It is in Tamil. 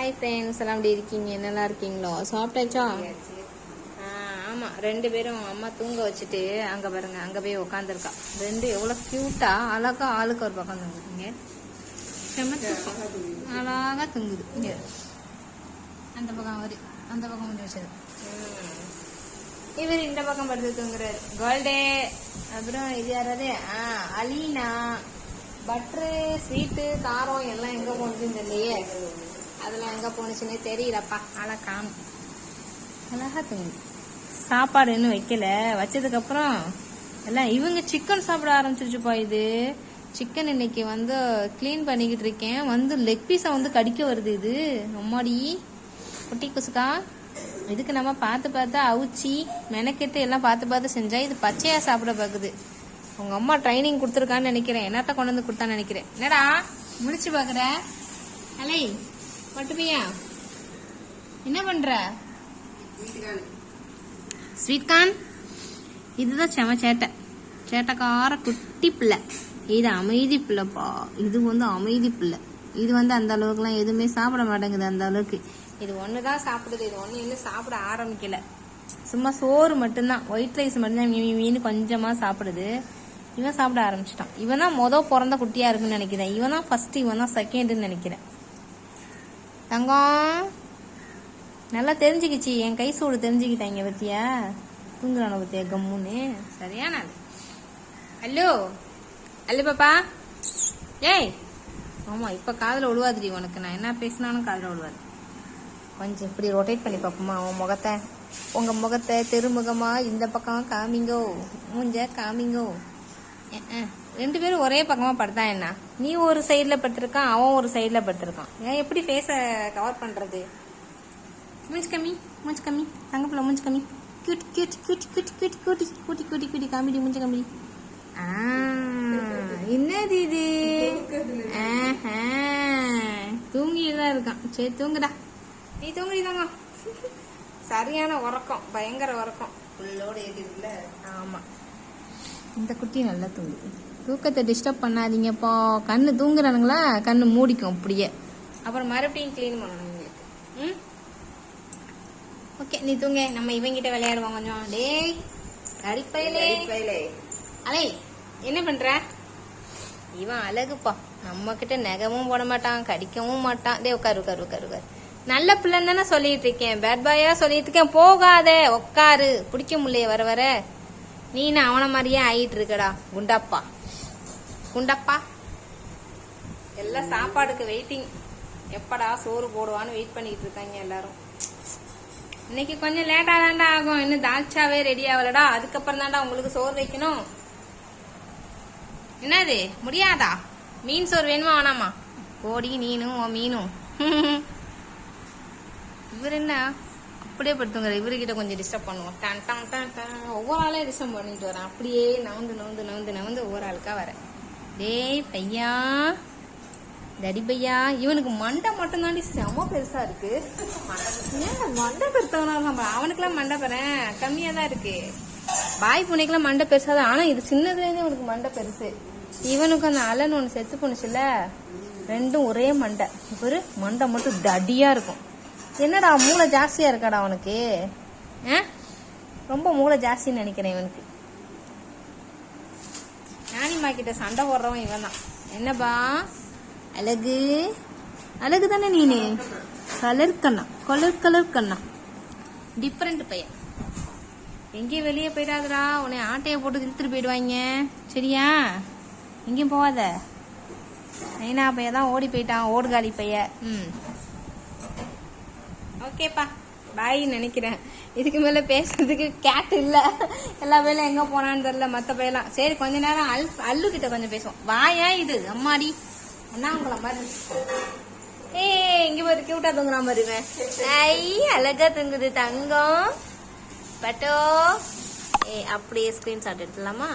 ஹாய் ஃப்ரெண்ட்ஸ் எல்லாம் எப்படி இருக்கீங்க? நல்லா இருக்கீங்களோ? சாப்பிட்டாச்சா? ஆ, ரெண்டு பேரும் அம்மா தூங்க வச்சுட்டு அங்கே பாருங்க அங்கே போய் உட்காந்துருக்கா ரெண்டு எவ்வளோ க்யூட்டாக அழகா ஆளுக்கு ஒரு பக்கம் தூங்குதுங்க அழகாக அழகா தூங்குது. இங்கே. அந்த பக்கம் அவரு அந்த பக்கம் கொஞ்சம் வச்சது இவர் இந்த பக்கம் படுத்து தூங்குறாரு. கோல்டே அப்புறம் இது யாராவது ஆ அலீனா. பட்ரு ஸ்வீட்டு காரம் எல்லாம் எங்கே போனதுன்னு தெரியலையே. அதெல்லாம் எங்கே போணுச்சுன்னே தெரியலப்பா. ஆனால் காணும். அழகா தூங்குது சாப்பாடு இன்னும் வைக்கல. வச்சதுக்கப்புறம் எல்லாம் இவங்க சிக்கன் சாப்பிட ஆரம்பிச்சிருச்சுப்பா இது. சிக்கன் இன்னைக்கு வந்து க்ளீன் பண்ணிக்கிட்டு இருக்கேன். வந்து லெக் பீஸை வந்து கடிக்க வருது இது. அம்மாடி. குட்டி குசுக்கா. இதுக்கு நம்ம பார்த்து பார்த்து அவுச்சி மெனக்கெட்டு எல்லாம் பார்த்து பார்த்து செஞ்சால் இது பச்சையாக சாப்பிட பார்க்குது. உங்கள் அம்மா ட்ரைனிங் கொடுத்துருக்கான்னு நினைக்கிறேன். என்னத்த கொண்டு வந்து கொடுத்தான்னு நினைக்கிறேன். என்னடா? முடிச்சு பார்க்குற? அலை. பட்டுப்பியா என்ன பண்ற? ஸ்வீட் கார்ன் இதுதான் செம சேட்டை. சேட்டைக்கார குட்டி பிள்ளை. இது அமைதி பிள்ளைப்பா. இது வந்து அமைதி பிள்ளை. இது வந்து அந்த அளவுக்குலாம் எதுவுமே சாப்பிட மாட்டேங்குது அந்த அளவுக்கு. இது ஒன்று தான் சாப்பிடுது. இது ஒன்று இன்னும் சாப்பிட ஆரம்பிக்கல. சும்மா சோறு மட்டும்தான். ஒயிட் ரைஸ் மட்டும்தான் மீன் கொஞ்சமாக சாப்பிடுது. இவன் சாப்பிட ஆரம்பிச்சிட்டான். இவன் தான் மொதல் பிறந்த குட்டியா இருக்குன்னு நினைக்கிறேன். இவன் தான் ஃபர்ஸ்ட் இவன் தான் செகண்டுன்னு நினைக்கிறேன். தங்கம். நல்லா தெரிஞ்சுக்கிச்சு. என் கை சூடு தெரிஞ்சுக்கிட்டாங்க பத்தியா? தூங்குறான பத்தியா கம்முன்னு? சரியான அது ஹலோ? ஹலோ பாப்பா. ஏய்! ஆமா இப்ப காதில் விழுவாதுடி உனக்கு. நான் என்ன பேசினாலும் காதில் விழுவாது கொஞ்சம் இப்படி ரொட்டேட் பண்ணி பார்ப்போமா உன் முகத்தை? உங்க முகத்தை திருமுகமா இந்த பக்கம் காமிங்கோ. மூஞ்ச காமிங்கோ. ரெண்டு பேரும் ஒரே பக்கமா படுத்தா என்ன? நீ ஒரு சைடுல படுத்திருக்கான் அவன் ஒரு சைடுல படுத்திருக்கான். ஏன் எப்படி ஃபேஸ கவர் பண்றது? மூஞ்சி கம்மி மூஞ்சி கம்மி தங்கப்பிள்ள மூஞ்சி கம்மி cute cute cute cute cute கூட்டி கூட்டி கூட்டி. கூட்டி காமிடி மூஞ்சி கம்மி ஆ, என்னது இது. தூங்கிட்டு தான் இருக்கான். சரி தூங்குடா. நீ தூங்குடி தாங்க சரியான உறக்கம் பயங்கர உறக்கம். புல்லோட ஏறிடுல ஆமா. இந்த குட்டி நல்லா தூங்குது தூக்கத்தை டிஸ்டர்ப் பண்ணாதீங்கப்பா. கண்ணு தூங்குறானுங்களா? கண்ணு மூடிக்கும் அப்படியே. அப்புறம் மறுபடியும் க்ளீன் பண்ணணும் உங்களுக்கு ம்? ஓகே நீ தூங்க. நம்ம இவங்கிட்ட விளையாடுவோம் கொஞ்சம். டேய் அடிப்பையிலே பையிலே அலை என்ன பண்ற? இவன் அழகுப்பா. நம்ம கிட்ட நெகவும் போட மாட்டான் கடிக்கவும் மாட்டான். டே உட்காரு உட்காரு உட்காரு உட்காரு. நல்ல பிள்ளைன்னு தானே சொல்லிட்டு இருக்கேன். பேட் பாயா சொல்லிட்டு இருக்கேன். போகாதே உட்காரு. பிடிக்க முடியல வர வர. நீனு அவன மாதிரியே ஆயிட்டு இருக்கடா குண்டப்பா. குண்டப்பா. எல்லாம் சாப்பாடுக்கு வெயிட்டிங் எப்படா சோறு போடுவான்னு வெயிட் பண்ணிட்டு இருக்காங்க எல்லாரும். இன்னைக்கு கொஞ்சம் லேட்டா தான்டா ஆகும். இன்னும் தால்ச்சாவே ரெடி ஆகலடா. அதுக்கப்புறம் தான்டா உங்களுக்கு சோறு வைக்கணும். என்னது? முடியாதா? மீன் சோறு வேணுமா வேணாமா? கோடி நீனும் மீனும். இவர் என்ன? அப்படியே படுத்துங்கிற இவர்கிட்ட கொஞ்சம் டிஸ்டர்ப் பண்ணுவோம். டன் டன் டன் டன். ஒவ்வொரு ஆளே டிஸ்டர்ப் பண்ணிட்டு வரேன். அப்படியே நவுந்து நவுந்து நவுந்து நவுந்து ஒவ்வொரு ஆளுக்கா வரேன் டேய் பையா. தடி பையா. இவனுக்கு மண்டை மட்டும் தாண்டி செம பெருசா இருக்கு. ஏன் மண்டை பெருத்தவனா அவனுக்குலாம் மண்டை பெறேன் கம்மியா தான் இருக்கு. பாய் புனைக்கெல்லாம் மண்டை பெருசா தான். ஆனா இது சின்னதுலேருந்து இவனுக்கு மண்டை பெருசு. இவனுக்கு அந்த அலன் ஒன்று செத்து போனுச்சுல ரெண்டும் ஒரே மண்டை. ஒரு மண்டை மட்டும் தடியா இருக்கும். என்னடா மூளை ஜாஸ்தியா இருக்காடா அவனுக்கு? ஆ? ரொம்ப மூளை ஜாஸ்தின்னு நினைக்கிறேன் இவனுக்கு. ஞானிமா கிட்ட சண்டை போடுறவன் இவன் தான் என்னப்பா? அழகு. அழகு தானே நீனு? கலர் கண்ணா. கலர் கலர் கண்ணா. டிஃப்ரெண்ட் பையன். எங்கேயும் வெளியே போயிடாதடா. உன்னை ஆட்டையை போட்டு இழுத்துட்டு போயிடுவாங்க. சரியா? எங்கேயும் போகாத. நைனா பையன் தான் ஓடி போயிட்டான். ஓடுகாலி பையன். ம். ஓகேப்பா. பாய் நினைக்கிறேன். இதுக்கு மேல பேசுறதுக்கு கேட் இல்ல. எல்லா பேரும் எங்க போனான்னு தெரியல மத்த பையெல்லாம் சரி கொஞ்ச நேரம் அல் அல்லு கிட்ட கொஞ்சம் பேசுவோம். வாயா இது? அம்மாடி. என்ன உங்கள மாதிரி. ஏ இங்க ஒரு கியூட்டா தூங்குறான் மாதிரி ஐ அழகா தூங்குது தங்கம். பட்டோ. ஏ அப்படியே ஸ்கிரீன்ஷாட் எடுத்துலாமா